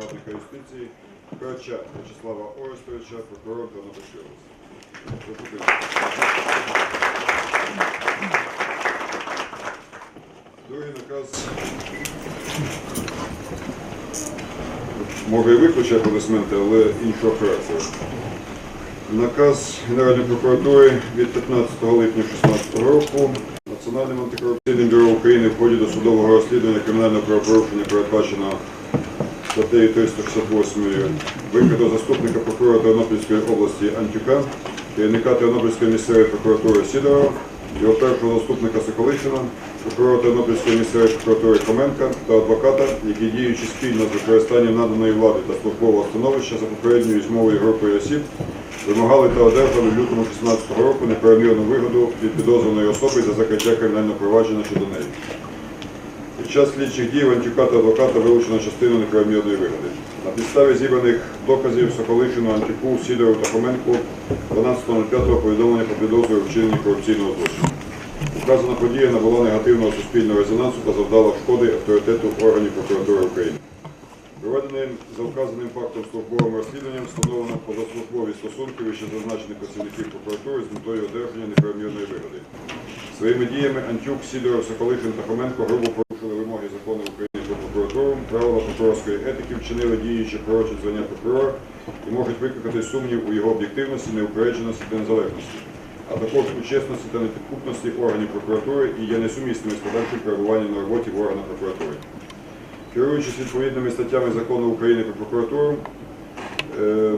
радника юстиції Крача Вячеслава Орестовича, прокурор Тернопільської області. Другий наказ. Може і виключити аплодисменти, але іншого характеру. Наказ Генеральної прокуратури від 15 липня 2016 року Національним антикорупційним бюро України в ході досудового розслідування кримінального правопорушення передбачено статтею 368 викиду заступника прокурора Тернопільської області Антюка, керівника Тернопільської місцевої прокуратури Сідорова, його першого заступника Соколишина, прокурора Тернопільської місцевої прокуратури Хоменка та адвоката, які діючи спільно з використанням наданої влади та службового становища за попередньою змовою групою осіб, вимагали та одержали в лютому 2016 року неправомірну вигоду від підозрюваної особи за закриття кримінального провадження щодо неї. Під час слідчих дій в Антюка та адвоката вилучено частину неправомірної вигоди. На підставі зібраних доказів Соколишину, Антюку, Сідору та Хоменку 12.05 повідомлення про підозру у вчиненні корупційного злочину. Указана подія набула негативного суспільного резонансу та завдала шкоди авторитету органів прокуратури України. Проведеним за вказаним фактом службовим розслідуванням встановлено позаслужбові стосунки вище зазначених працівників прокуратури з метою одержання неправомірної вигоди. Своїми діями Антюк, Сідоров, Соколишин та Хоменко грубо порушили вимоги закону України про прокуратуру, правила прокурорської етики вчинили дії, що звання прокурора і можуть викликати сумнів у його об'єктивності, неупередженості та незалежності, а також у чесності та непідкупності органів прокуратури і є несумісними з подальшим перебуванням на роботі в органах прокуратури. Керуючись відповідними статтями закону України про прокуратуру, е,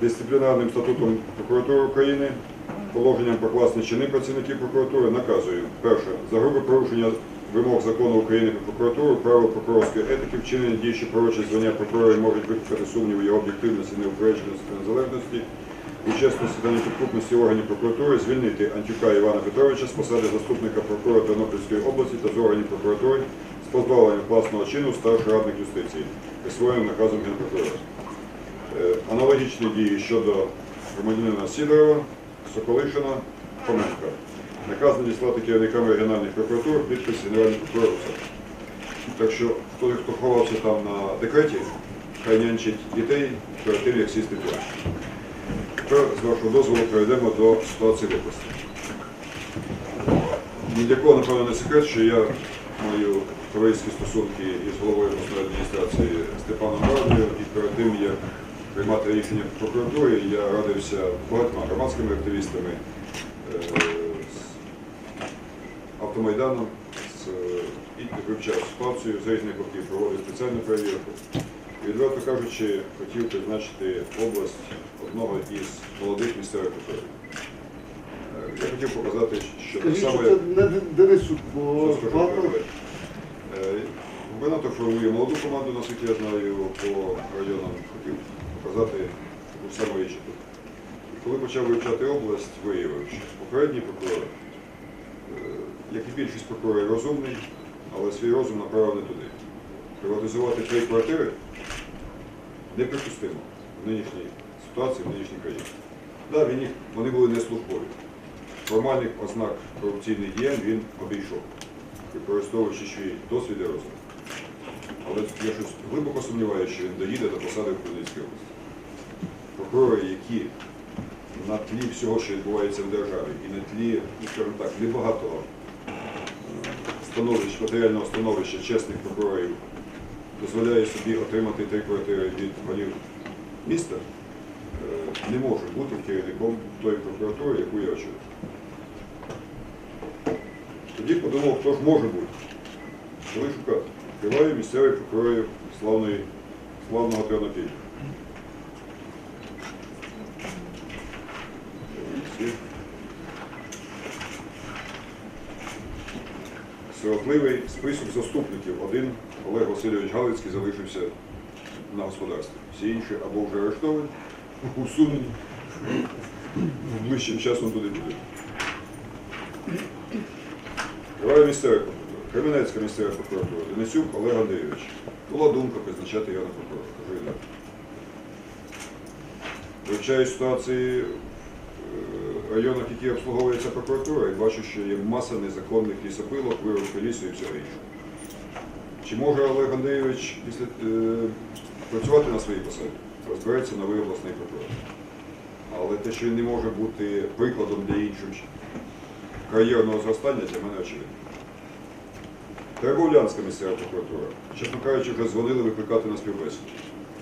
дисциплінарним статутом прокуратури України, положенням про чини працівників прокуратури наказую. Перше, за грубе порушення вимог закону України про прокуратуру, правил прокурорської етики, вчинення дій, що пророчать звання прокурора можуть викликати сумнів його об'єктивності, неупередженості та незалежності, у чесності та непідкупності органів прокуратури звільнити Антюка Івана Петровича з посади заступника прокурора Тернопільської області та з органів прокуратури з позбавленням власного чину старший радник юстиції, присвоєним наказом Генпрокурора. Е, Аналогічні дії щодо громадянина Сідорова, Соколишина, Хоменка. Наказ надіслати керівникам регіональних прокуратур, підпис Генерального прокурора. Так що той, хто ховався там на декреті, хай нянчить дітей перед тим, як сісти в. Тепер, з вашого дозволу, перейдемо до ситуації в. Ні для кого, напевно, не секрет, що я маю товариські стосунки із головою обласної адміністрації Степаном Радою, і перед тим, як приймати рішення в прокуратурі, я радився багатьма громадськими активістами, е, автомайданом, з, і вивчав ситуацію з різних боків, проводив спеціальну перевірку. Відверто кажучи, хотів призначити область одного із молодих місцевих прокурорів. Е, Я хотів показати, що багато Миколай? Е, Губернатор формує молоду команду, наскільки я знаю, по районам. Хотів показати таку саму річ. тут. Коли почав вивчати область, виявив, що попередній прокурор, е, як і більшість прокурорів, розумний, але свій розум направив не туди. Приватизувати три квартири неприпустимо в нинішній ситуації, в нинішній країні. Так, він вони були не службові. Формальних ознак корупційних діянь він обійшов, використовуючи свій досвід і розум. Але я щось глибоко сумніваюся, що він доїде до посади в Хмельницькій області. Прокурори, які на тлі всього, що відбувається в державі, і на тлі, ну, скажімо так, небагатого становища, матеріального становища чесних прокурорів дозволяє собі отримати три квартири від голів міста, е, не може бути керівником тої прокуратури, яку я очолюю. Тоді подумав, хто ж може бути. Коли шукати. Відкриваю місцевих прокурорів славної, славного Тернопілля. Всі. Сиротливий список заступників. Один Олег Васильович Галицький залишився на господарстві. Всі інші або вже арештовані, усунені, ближчим часом туди підуть. Триває місцева прокуратура. Кременецька місцева прокуратура. Денисюк Олег Андрійович. Була думка призначати його на прокурора. Вивчаю ситуації районах, які обслуговується прокуратура, і бачу, що є маса незаконних лісопилок, вирубки лісу і всього іншого. Чи може Олег Андрійович після, е, працювати на своїй посаді? Розбереться новий обласний прокурор. Але те, що він не може бути прикладом для інших кар'єрного зростання, для мене очевидно. Теребовлянська місцева прокуратура, чесно кажучи, вже дзвонили викликати на співбесіду.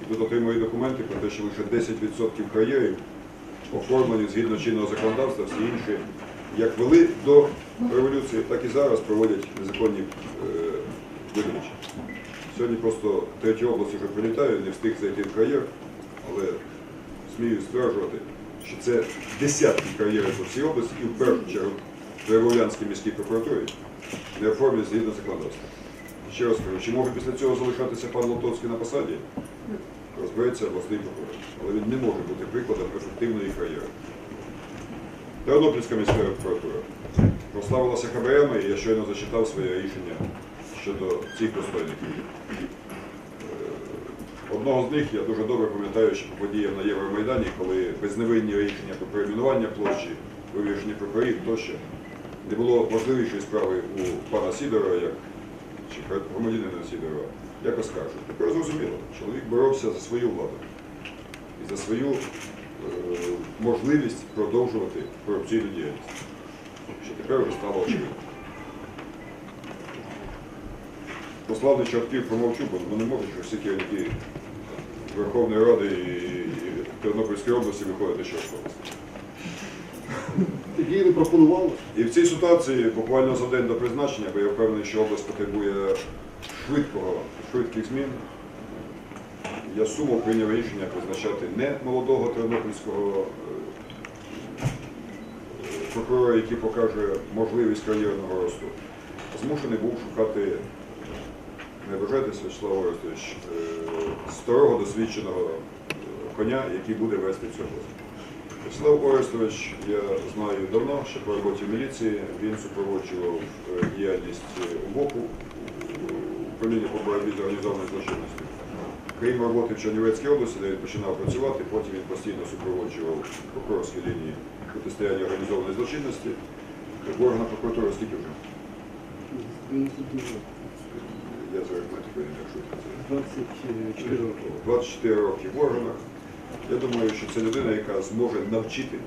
І тут отримують документи про те, що лише 10% кар'єрів оформлені згідно чинного законодавства, всі інші як вели до революції, так і зараз проводять незаконні е, видобичі. Сьогодні просто треті області вже прилітаю, не встиг зайти в кар'єр, але смію стверджувати, що це десятки кар'єрів по всій області і в першу чергу в Теребовлянській міській прокуратурі не оформлені згідно законодавства. Ще раз кажу, чи може після цього залишатися пан Лотовський на посаді? Розбереться обласний прокурор. Але він не може бути прикладом ефективної кар'єри. Тернопільська міська прокуратура прославилася ХБРами, і я щойно зачитав своє рішення щодо цих достойників. Е, Одного з них я дуже добре пам'ятаю, що по подіям на Євромайдані, коли безневинні рішення про перейменування площі, вивішені прокурорів тощо, не було важливішої справи у пана Сідора, як чи громадянина Сідорова, як оскаржити. Тепер зрозуміло, чоловік боровся за свою владу і за свою е, можливість продовжувати корупційну діяльність. Що тепер вже стало очевидно. Про славний чортків промовчу, бо ну, не можуть що всі керівники Верховної Ради і, Тернопільської області виходити що області. Тоді не пропонували. І в цій ситуації буквально за день до призначення, бо я впевнений, що область потребує швидкого, швидких змін. Я сумо прийняв рішення призначати не молодого тернопільського е, прокурора, який покаже можливість кар'єрного росту. Змушений був шукати, не бажайтесь, Вячеслав Орестович, е, старого досвідченого е, коня, який буде вести цю область. Вячеслав Орестович, я знаю давно, ще по роботі в міліції. Він супроводжував діяльність УБОПу, управління по боротьбі з організованою злочинністю. Крім роботи в Чернівецькій області, де він починав працювати, потім він постійно супроводжував прокурорські лінії протистояння організованої злочинності. В органах прокуратури скільки вже? Я за арифметикою не якщо це. 24 роки. 24 роки в органах. Я думаю, що це людина, яка зможе навчити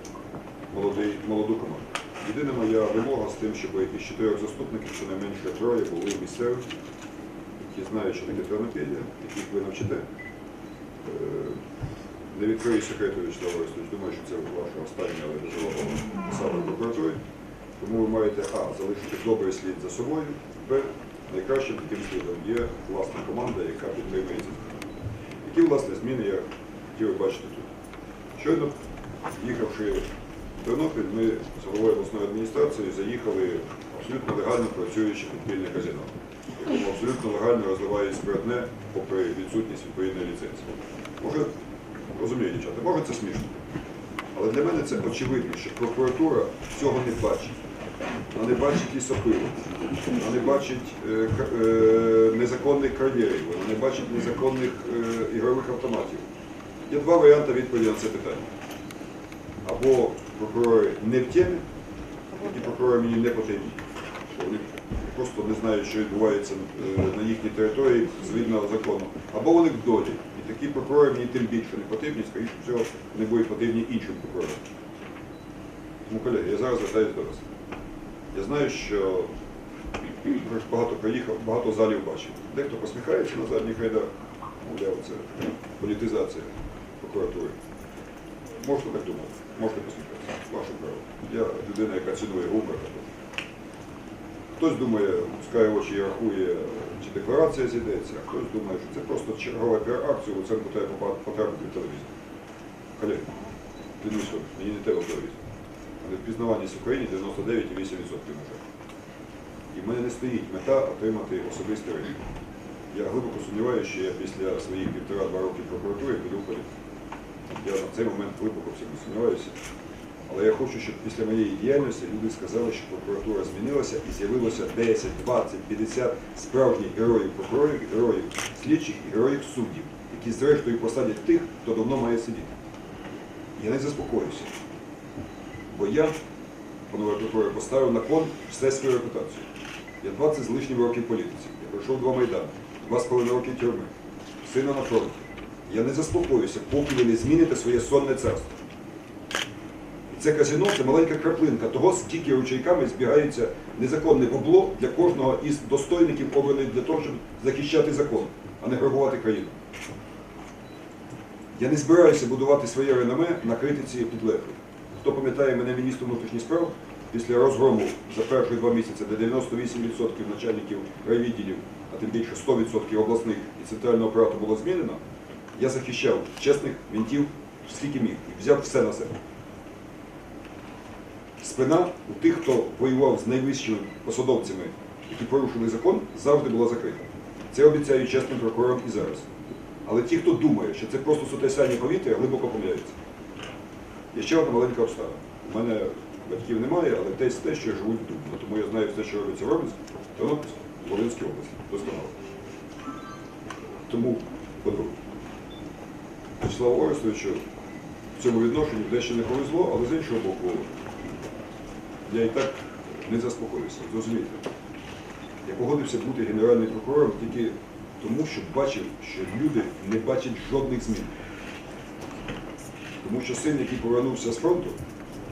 молодий, молоду команду. Єдина моя вимога з тим, щоб із чотирьох заступників щонайменше троє були місцеві, які знають, що таке тернопілля, яких ви навчите. Е, Не відкрию секрету Вячеслав Орестович, думаю, що це ваша остання, але дуже важлива посада прокуратурі. Тому ви маєте А. Залишити добрий слід за собою, Б. Найкращим таким слідом є власна команда, яка підтримує ці зміни. Які власне зміни я хотів бачити тут? Щойно, їхавши в Тернопіль, ми з головою обласної адміністрації заїхали абсолютно легально працююче підпільне казино, абсолютно легально розвивають спиртне, попри відсутність відповідної ліцензії. Може, розумію, дівчата, може це смішно. Але для мене це очевидно, що прокуратура цього не бачить. Вона не бачить лісопилу, вона не бачить е, е, незаконних кар'єрів, вона не бачить незаконних е, ігрових автоматів. Є два варіанти відповіді на це питання. Або прокурори не в темі, ті прокурори мені не потрібні. Просто не знають, що відбувається е, на їхній території згідно закону. Або вони в долі. І такі прокурори мені тим більше не потрібні, скоріше всього, не будуть потрібні іншим прокурорам. Тому, колеги, я зараз звертаюся до вас. Я знаю, що багато приїхав, багато залів бачив. Дехто посміхається на задніх рядах, мовляв, це політизація прокуратури. Можете так думати, можете посміхатися. Ваше право. Я людина, яка цінує гумор. Хтось думає, пускає очі і рахує, чи декларація зійдеться, а хтось думає, що це просто чергова піар-акція, у центру треба потрапити в телевізор. Колеги, клянусь мені не треба в. Але впізнаваність в Україні 99,8% вже. І в мене не стоїть мета отримати особистий рейтинг. Я глибоко сумніваюся, що я після своїх півтора-два роки в прокуратурі піду в політику. Я на цей момент глибоко в цьому сумніваюся. Але я хочу, щоб після моєї діяльності люди сказали, що прокуратура змінилася і з'явилося 10, 20, 50 справжніх героїв прокурорів, героїв слідчих і героїв суддів, які зрештою посадять тих, хто давно має сидіти. Я не заспокоюся. Бо я, панове прокурори, поставив на кон все свою репутацію. Я 20 з лишнім років політиці. Я пройшов два майдани. два з половиною роки тюрми, сина на фронті. Я не заспокоюся, поки ви не зміните своє сонне царство. Це казино це маленька краплинка того, скільки ручейками збігається незаконне бабло для кожного із достойників, обраних для того, щоб захищати закон, а не грабувати країну. Я не збираюся будувати своє реноме на критиці підлеглих. Хто пам'ятає мене міністром внутрішніх справ, після розгрому за перші два місяці, де 98% начальників райвідділів, а тим більше 100% обласних і центрального апарату було змінено, я захищав чесних мінтів скільки міг і взяв все на себе. Спина у тих, хто воював з найвищими посадовцями, які порушили закон, завжди була закрита. Це обіцяю чесним прокурорам і зараз. Але ті, хто думає, що це просто сотрясання повітря, глибоко помиляються. Є ще одна маленька обставина. У мене батьків немає, але десь те, що я живуть в Дубно. Тому я знаю все, що робиться в Робінську, Тернопільську, Волинській області. Досконало. Тому, по-друге, Вячеславу Орестовичу в цьому відношенні дещо не повезло, але з іншого боку, я і так не заспокоюся. Зрозумійте. Я погодився бути генеральним прокурором тільки тому, що бачив, що люди не бачать жодних змін. Тому що син, який повернувся з фронту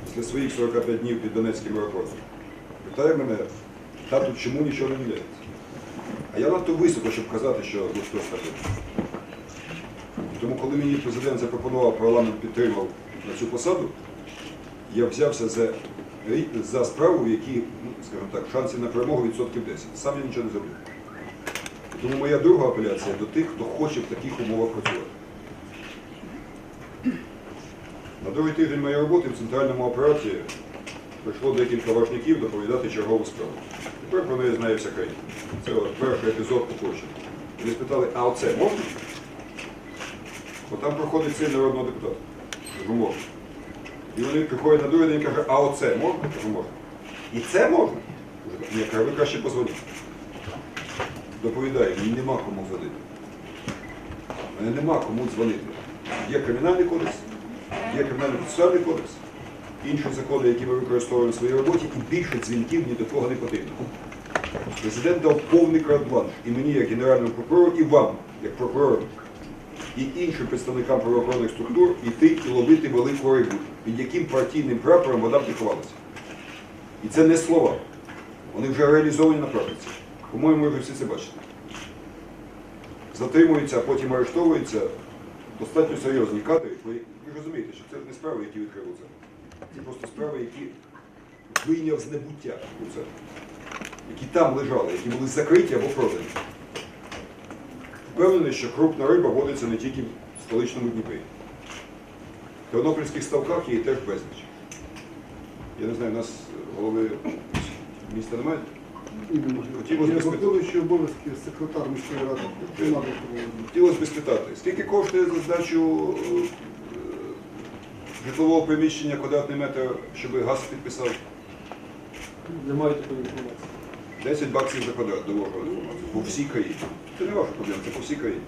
після своїх 45 днів під Донецьким аеропортом, питає мене, тату, чому нічого не міняється? А я надто високо, щоб казати, що ну, хтось так. робить. І Тому, коли мені президент запропонував, парламент підтримав на цю посаду, я взявся за, за справу, в якій, ну, скажімо так, шансів на перемогу відсотків 10. Сам я нічого не зроблю. Тому моя друга апеляція до тих, хто хоче в таких умовах працювати. На другий тиждень моєї роботи в центральному апараті прийшло декілька важників доповідати чергову справу. Тепер про неї знає вся країна. Це от перший епізод Кукурченка. Вони спитали, а оце можна? Бо там проходить син народного депутата. Кажу, можна. І вони приходять на другий день і кажуть, а оце можна? Кажу, можна. І це можна? Ні, кажу, ви краще позвоніть. Доповідає, мені нема кому дзвонити. Мене нема кому дзвонити. Є кримінальний кодекс, є кримінальний процесуальний кодекс, інші закони, які ми використовуємо в своїй роботі, і більше дзвінків ні до кого не потрібно. Президент дав повний карт-бланш і мені, як генеральному прокурору, і вам, як прокурору, і іншим представникам правоохоронних структур йти і ловити велику рибу, під яким партійним прапором вона б. І це не слова. Вони вже реалізовані на практиці. По-моєму, ви всі це бачите. Затримуються, а потім арештовуються достатньо серйозні кадри. Ви, розумієте, що це не справи, які відкрив це. Це просто справи, які вийняв з небуття у це. Які там лежали, які були закриті або продані. Впевнений, що крупна риба водиться не тільки в столичному Дніпрі. В тернопільських ставках її теж безліч. Я не знаю, у нас голови міста немає. Хотілося б спитати. Виконуючий обов'язки секретар міської ради Хотілося б спитати, скільки коштує за здачу е, житлового приміщення квадратний метр, щоб газ підписав? Немає такої інформації. 10 баксів за квадрат довожу інформацію. По всій країні. Це не ваша проблема, це по всій країні.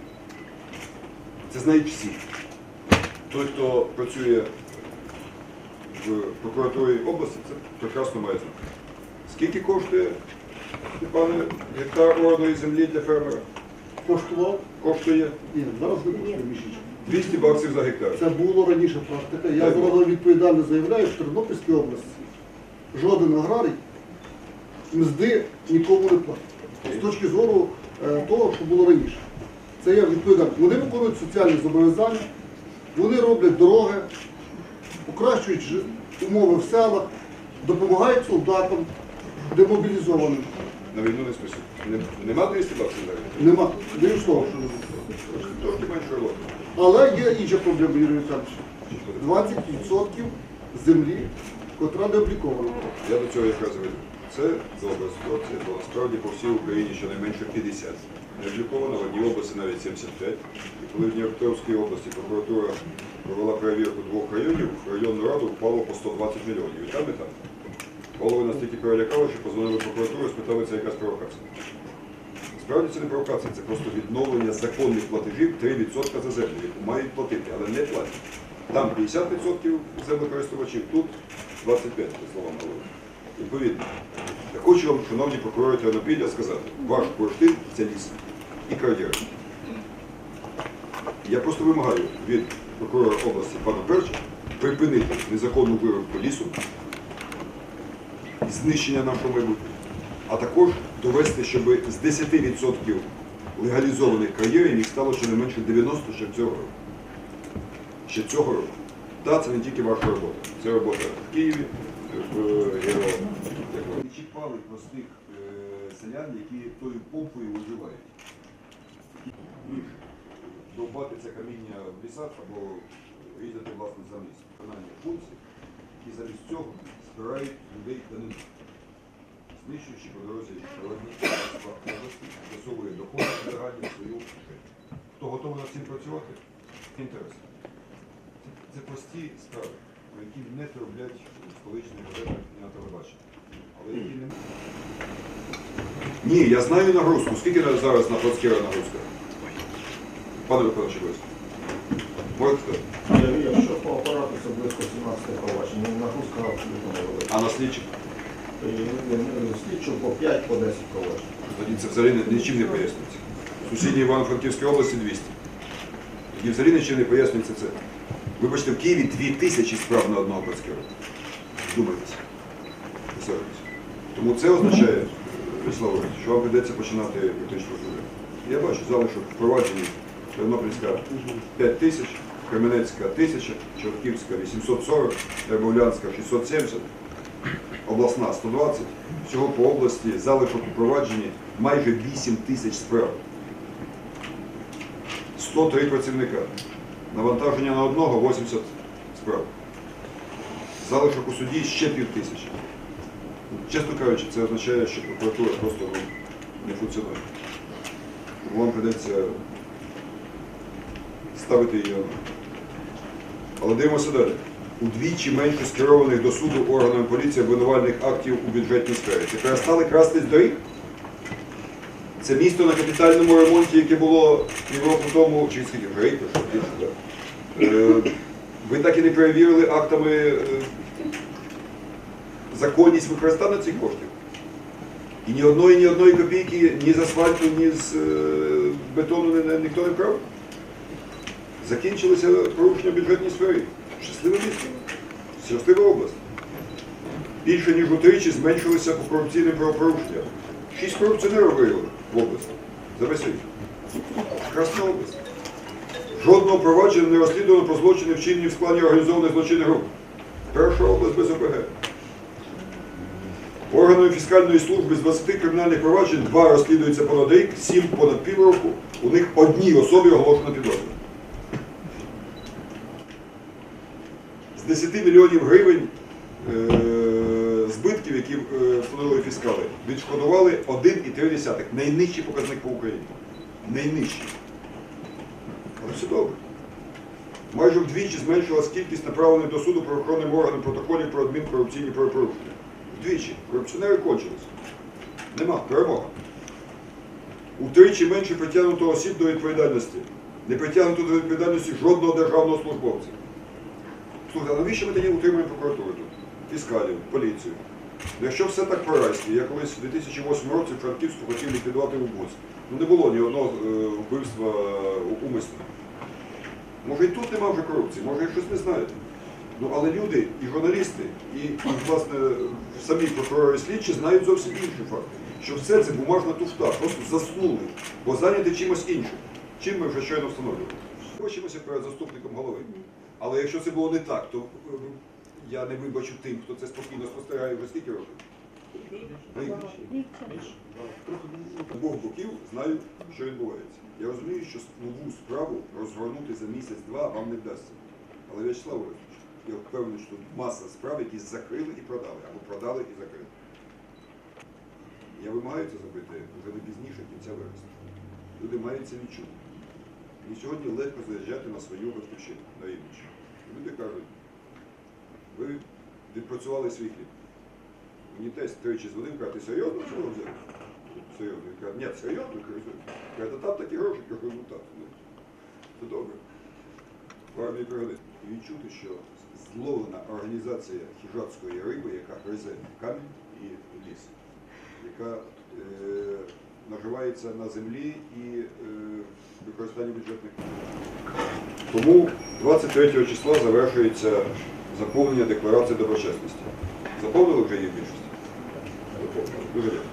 Це знають всі. Той, хто працює в прокуратурі області, це прекрасно має знати. Скільки коштує, пане, гектар орної землі для фермера? Коштував? Коштує Ні, зараз не коштує місячно. 200 баксів за гектар. Це було раніше практика. Я Так. зараз відповідально заявляю, що в Тернопільській області жоден аграрій мзди нікому не платить. З точки зору того, що було раніше. Це я відповідально. Вони виконують соціальні зобов'язання, вони роблять дороги, покращують умови в селах, допомагають солдатам, демобілізованим. На війну не списують. Нема 200 баксів гектар? Нема. Даю слово, що. Трошки менше роботи. Але є інша проблема, Юрій Віталійович. 20% землі, котра не облікована. Я до цього якраз веду. Це добра ситуація, бо справді по всій Україні щонайменше 50. Не обліковано, в одній області навіть 75. І коли в Дніпропетровській області прокуратура провела перевірку двох районів, в районну раду впало по 120 мільйонів. І там, і там. Голови настільки перелякали, що позвонили прокуратуру і спитали, це якась провокація. Справді це не провокація, це просто відновлення законних платежів 3% за землю, яку мають платити, але не платять. Там 50% землекористувачів, тут 25, по словам голови. Відповідно. Я хочу вам, шановні прокурори Тернопілля, сказати, ваш бурштин це ліс. і кар'єри. Я просто вимагаю від прокурора області пана Перча припинити незаконну вирубку лісу, знищення нашого майбутнього, а також довести, щоб з 10% легалізованих кар'єрів їх стало щонайменше 90 ще цього року. Ще цього року. Так, це не тільки ваша робота. Це робота в Києві. Не чіпали простих е, селян, які тою помпою виживають. Довбати це каміння в лісах або різати власне замість виконання функцій, які замість цього збирають людей данину, знищуючи по дорозі природні області, засовує доходи загальні в свою кишеню. Хто готовий над цим працювати? Інтерес. Це, прості справи, які не роблять столичні газети і на телебаченні. Але які не ні, я знаю нагрузку. Скільки зараз на плацкера нагрузка? Пане обов'язок. Можете сказати? Якщо по апарату це близько 17 проваджень, нагрузка абсолютно невелика. А на слідчих? Слідчу по 5 по 10 проваджень. Тоді це взагалі не- нічим не пояснюється. В сусідній Івано-Франківській області 200. Тоді взагалі нічим не пояснюється це. Вибачте, в Києві 2000 справ на одного плацкера. Думайтеся. Тому це означає, Вячеслав що вам прийдеться починати практично нуля. Я бачу залишок впроваджені Тернопільська 5 тисяч, Кременецька 1000, Чортківська 840, Тербовлянська 670, обласна 120. Всього по області залишок у провадженні майже 8 тисяч справ. 103 працівника. Навантаження на одного 80 справ. Залишок у суді ще пів тисячі. Чесно кажучи, це означає, що прокуратура просто ну, не функціонує. Вам прийдеться ставити її. Але дивимося далі. Удвічі менше скерованих до суду органами поліції обвинувальних актів у бюджетній сфері. Чи перестали красти з доріг? Це місто на капітальному ремонті, яке було півроку тому, чи скільки вже рік. Е, Ви так і не перевірили актами е, законність використання цих коштів. І ні одної, ні одної копійки ні з асфальту, ні з е, бетону ніхто не вкрав. Закінчилися порушення в бюджетній сфері. Щасливе місто. Щаслива область. Більше ніж утричі зменшилися по корупційним правопорушенням. Шість корупціонерів виявили в області. За весь. Красна область. Жодного провадження не розслідувано про злочини вчинені в складі організованих злочинних груп. Перша область без ОПГ. Органами фіскальної служби з 20 кримінальних проваджень два розслідуються понад рік, сім понад півроку. У них одній особі оголошено підозру. З 10 мільйонів гривень е, які е, встановили фіскали, відшкодували 1,3. Найнижчий показник по Україні. Найнижчий. Але все добре. Майже вдвічі зменшилась кількість направлених до суду правоохоронним органам протоколів про адмінкорупційні правопорушення. Вдвічі. Корупціонери кончились. Нема. Перемога. Утричі менше притягнуто осіб до відповідальності. Не притягнуто до відповідальності жодного державного службовця. Слухайте, а навіщо ми тоді утримуємо прокуратуру тут? Фіскалів, поліцію. Якщо все так по-райськи, я колись у 2008 році в Франківську хотів ліквідувати вбивство. Ну не було ні одного е, вбивства е, умисно. Може і тут нема вже корупції, може я щось не знаю. Ну але люди, і журналісти, і, і власне самі прокурори і слідчі знають зовсім інші факти. Що все це бумажна туфта, просто заснули, бо зайняті чимось іншим. Чим ми вже щойно встановлювали. Хочемося перед заступником голови. Але якщо це було не так, то е, я не вибачу тим, хто це спокійно спостерігає вже скільки років. Обох боків знають, що відбувається. Я розумію, що нову справу розгорнути за місяць-два вам не вдасться. Але В'ячеслав Володимирович, я впевнений, що тут маса справ, які закрили і продали, або продали і закрили. Я вимагаю це зробити вже не пізніше кінця вересня. Люди мають це відчути. Мені сьогодні легко заїжджати на свою батьківщину, на Рівненщину. Люди кажуть, ви відпрацювали свій хліб. Мені тесть тричі дзвонив, каже, ти серйозно цього взяв? Серйозно. Він каже, ні, серйозно, каже, та там такі гроші, кажу, ну так. Це добре. Армії пригодиться. Відчути, що зловлена організація хижацької риби, яка гризе камінь і ліс, яка е, наживається на землі і е, використанні бюджетних. Тому 23 числа завершується заповнення декларації доброчесності. Заповнили вже її в більшості? Заповнили. Дуже дякую.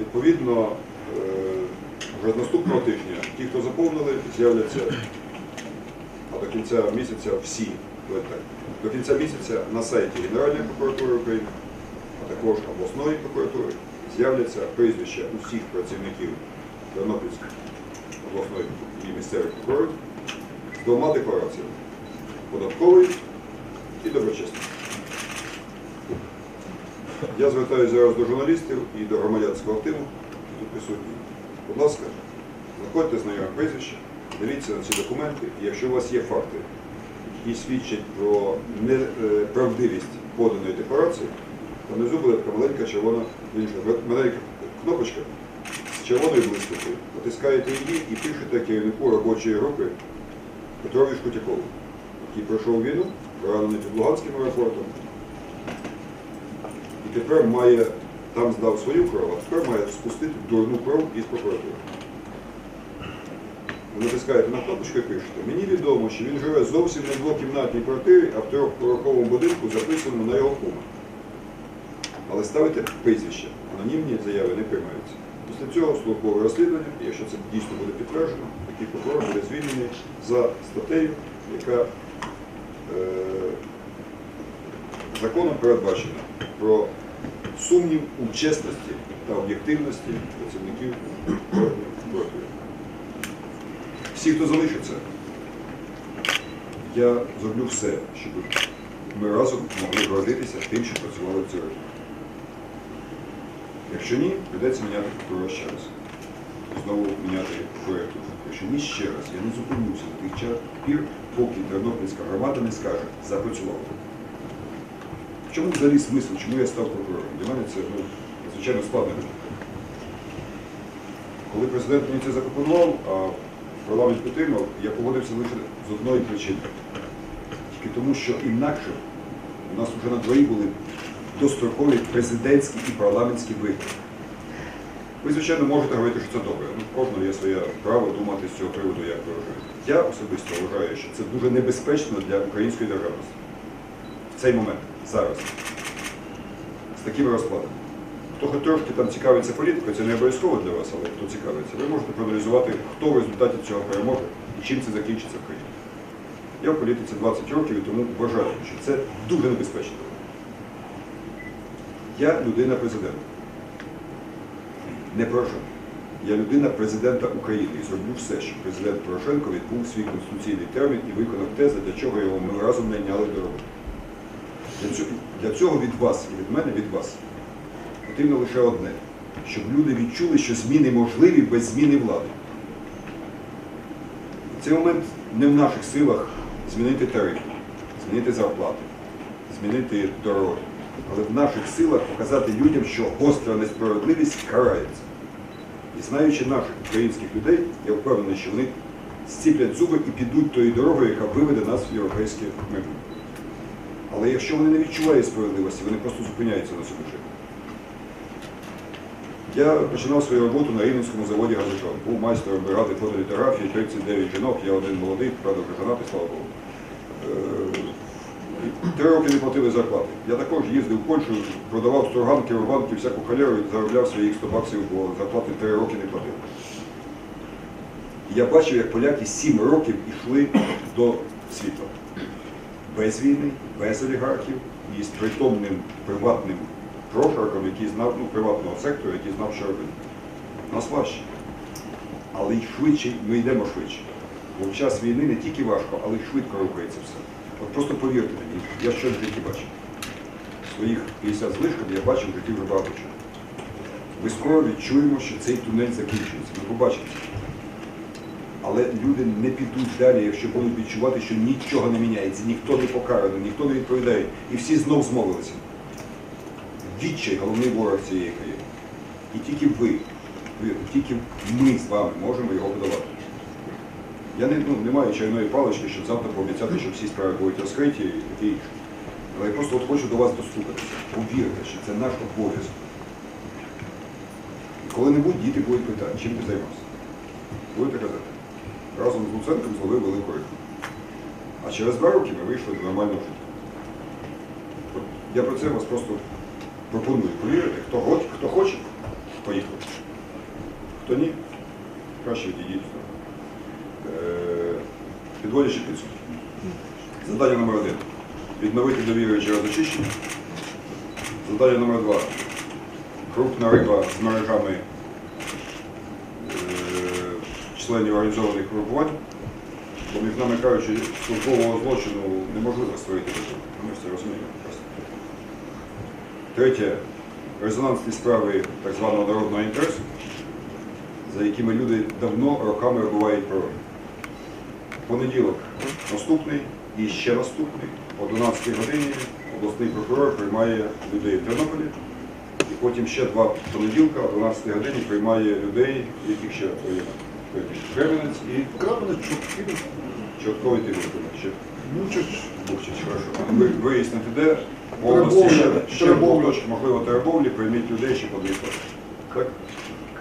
Відповідно, е, вже з наступного тижня ті, хто заповнили, з'являться а до кінця місяця всі до кінця місяця на сайті Генеральної прокуратури України, а також обласної прокуратури з'являться прізвища усіх працівників Тернопільської обласної і місцевих прокурорів з двома деклараціями податковою і доброчесною. Я звертаюся зараз до журналістів і до громадянського активу, які тут присутні. Будь ласка, знаходьте знайоме прізвище, дивіться на ці документи, і якщо у вас є факти, які свідчать про неправдивість поданої декларації, то внизу буде така маленька червона маленька кнопочка з червоною блискавкою. Натискаєте її і пишете керівнику робочої групи Петрові Шкутякову, який пройшов війну, поранений під Луганським аеропортом, і тепер має, там здав свою кров, а тепер має спустити дурну кров із прокуратури. Ви натискаєте на кнопочку і пишете. Мені відомо, що він живе зовсім не в двокімнатній квартирі, а в трьохповерховому будинку, записаному на його кума. Але ставите прізвище. Анонімні заяви не приймаються. Після цього службове розслідування, якщо це дійсно буде підтверджено, такий прокурор буде звільнений за статтею, яка законом передбачена про сумнів у чесності та об'єктивності працівників прокуратури. Всі, хто залишиться, я зроблю все, щоб ми разом могли гордитися тим, що працювали в цій році. Якщо ні, прийдеться ще раз. Знову міняти проєкту. Якщо ні, ще раз, я не зупинюся до тих пір, поки Тернопільська громада не скаже, запрацювало. Чому взагалі смисл, чому я став прокурором? Для мене це ну, надзвичайно складно. Коли президент мені це запропонував, а парламент підтримав, я погодився лише з одної причини. Тільки тому, що інакше у нас вже на дворі були дострокові президентські і парламентські вибори. Ви, звичайно, можете говорити, що це добре. Ну, кожного є своє право думати з цього приводу, як ви вважаєте. Я особисто вважаю, що це дуже небезпечно для української державності. В цей момент, зараз, з такими розкладами. Хто хоч трошки там цікавиться політикою, це не обов'язково для вас, але хто цікавиться, ви можете проаналізувати, хто в результаті цього переможе і чим це закінчиться в країні. Я в політиці 20 років і тому вважаю, що це дуже небезпечно. Я людина президента. Не Порошенко. Я людина президента України і зроблю все, щоб президент Порошенко відбув свій конституційний термін і виконав те, для чого його ми разом найняли до роботи. Для цього від вас і від мене від вас потрібно лише одне, щоб люди відчули, що зміни можливі без зміни влади. В цей момент не в наших силах змінити тарифи, змінити зарплати, змінити дороги. Але в наших силах показати людям, що гостра несправедливість карається. І знаючи наших українських людей, я впевнений, що вони зціплять зуби і підуть тою дорогою, яка виведе нас в європейське майбутнє. Але якщо вони не відчувають справедливості, вони просто зупиняються на цьому шляху. Я починав свою роботу на Рівненському заводі газошон. Був майстером бригади фотолітографії, 39 жінок, я один молодий, правда вже женатий, слава Богу. Три роки не платили зарплати. Я також їздив в Польщу, продавав строганки, рубанки, всяку халеру і заробляв своїх 100 баксів, бо зарплати три роки не платили. Я бачив, як поляки сім років йшли до світла. Без війни, без олігархів і з притомним приватним прошарком, який знав, ну, приватного сектору, який знав, що робити. Нас важче. Але й швидше, ми йдемо швидше. Бо в час війни не тільки важко, але й швидко рухається все. Просто повірте мені, я щось в житті бачив. Своїх 50 злишком я бачив в житті вже багато чого. Ми скоро відчуємо, що цей тунель закінчується. Ми побачимо. Але люди не підуть далі, якщо будуть відчувати, що нічого не міняється, ніхто не покараний, ніхто не відповідає. І всі знов змовилися. Відчай головний ворог цієї країни. І тільки ви, повірте, тільки ми з вами можемо його подавати. Я не, ну, не маю чайної палички, щоб завтра пообіцяти, що всі справи будуть розкриті і таке інше. Але я просто от хочу до вас достукатися. Повірте, що це наш обов'язок. Коли-небудь діти будуть питати, чим ти займався. Будете казати. Разом з Луценком зловив велику рибу. А через два роки ми вийшли до нормального життя. От Я про це вас просто пропоную повірити. Хто, хто хоче, поїхав. Хто ні, краще відійдіть. Підводячи підсумки. Завдання номер один. Відновити довіру через очищення. Завдання номер два. Крупна риба з мережами е, членів організованих групувань. Бо, нами кажучи, службового злочину неможливо створити. Ми все розуміємо. Третє. Резонансні справи так званого народного інтересу, за якими люди давно роками вибувають пророки. Понеділок наступний і ще наступний. О 12 годині обласний прокурор приймає людей в Тернополі. І потім ще два понеділка о 12 годині приймає людей, яких ще Кременець і чортків, Чортковий Тимошко. Ще Бучач, Бухчич, хорошо. Ви вияснити, де в області ще, ще можливо, Теребовлі, прийміть людей ще по дві. Так?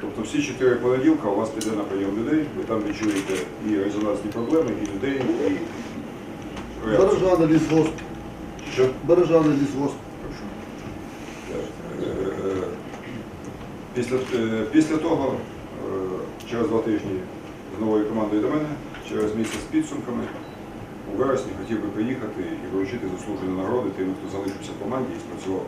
Тобто всі чотири понеділка у вас піде на прийом людей, ви там відчуєте і резонансні проблеми, і людей, і реакцію. Бережани лісгосп, Що? Бережани лісгосп. Е, е, Після, е, після того, е, через два тижні з новою командою до мене, через місяць з підсумками, у вересні хотів би приїхати і вручити заслужені нагороди тим, хто залишився в команді і спрацював